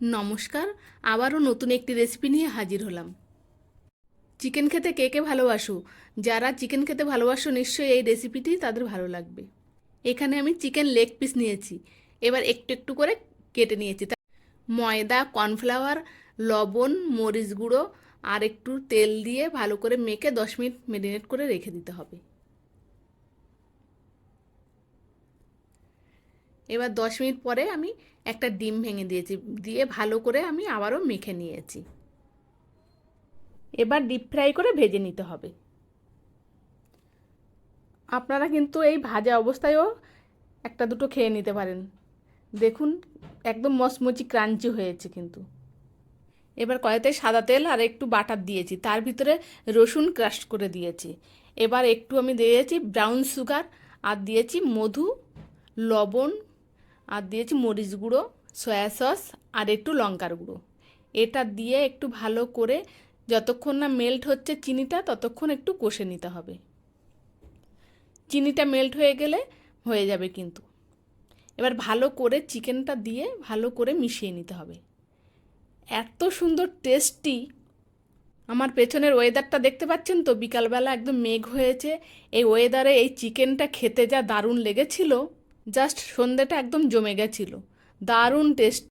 নমস্কার, আবারও নতুন একটি রেসিপি নিয়ে হাজির হলাম। চিকেন খেতে কে কে ভালোবাসো? যারা চিকেন খেতে ভালোবাসো নিশ্চয়ই এই রেসিপিটি তাদের ভালো লাগবে। এখানে আমি চিকেন লেগ পিস নিয়েছি। এবার একটু একটু করে কেটে নিয়েছি। তা ময়দা কর্নফ্লাওয়ার লবণ, মরিচ গুঁড়ো আর একটু তেল দিয়ে ভালো করে মেখে দশ মিনিট মেরিনেট করে রেখে দিতে হবে। এবার দশ মিনিট পরে আমি একটা ডিম ভেঙে দিয়েছি, দিয়ে ভালো করে আমি আবারও মেখে নিয়েছি। এবার ডিপ ফ্রাই করে ভেজে নিতে হবে। আপনারা কিন্তু এই ভাজা অবস্থায়ও একটা দুটো খেয়ে নিতে পারেন। দেখুন, একদম মচমচি ক্রাঞ্চি হয়েছে কিন্তু। এবার কড়াইতে সাদা তেল আর একটু বাটার দিয়েছি, তার ভিতরে রসুন ক্রাশ করে দিয়েছি। এবার একটু আমি দিয়েছি ব্রাউন সুগার আর দিয়েছি মধু, লবণ আর দিয়েছি মরিচ গুঁড়ো, সয়া সস আর একটু লঙ্কার গুঁড়ো। এটা দিয়ে একটু ভালো করে যতক্ষণ না মেল্ট হচ্ছে চিনিটা, ততক্ষণ একটু কষে নিতে হবে। চিনিটা মেল্ট হয়ে গেলে হয়ে যাবে কিন্তু। এবার ভালো করে চিকেনটা দিয়ে ভালো করে মিশিয়ে নিতে হবে। এত সুন্দর টেস্টি আমার পেছনের ওয়েদারটা দেখতে পাচ্ছেন তো? বিকালবেলা একদম মেঘ হয়েছে। এই ওয়েদারে এই চিকেনটা খেতে যা দারুণ লেগেছিল। জাস্ট সন্ধ্যাটা একদম জমে গেছিল। দারুণ টেস্ট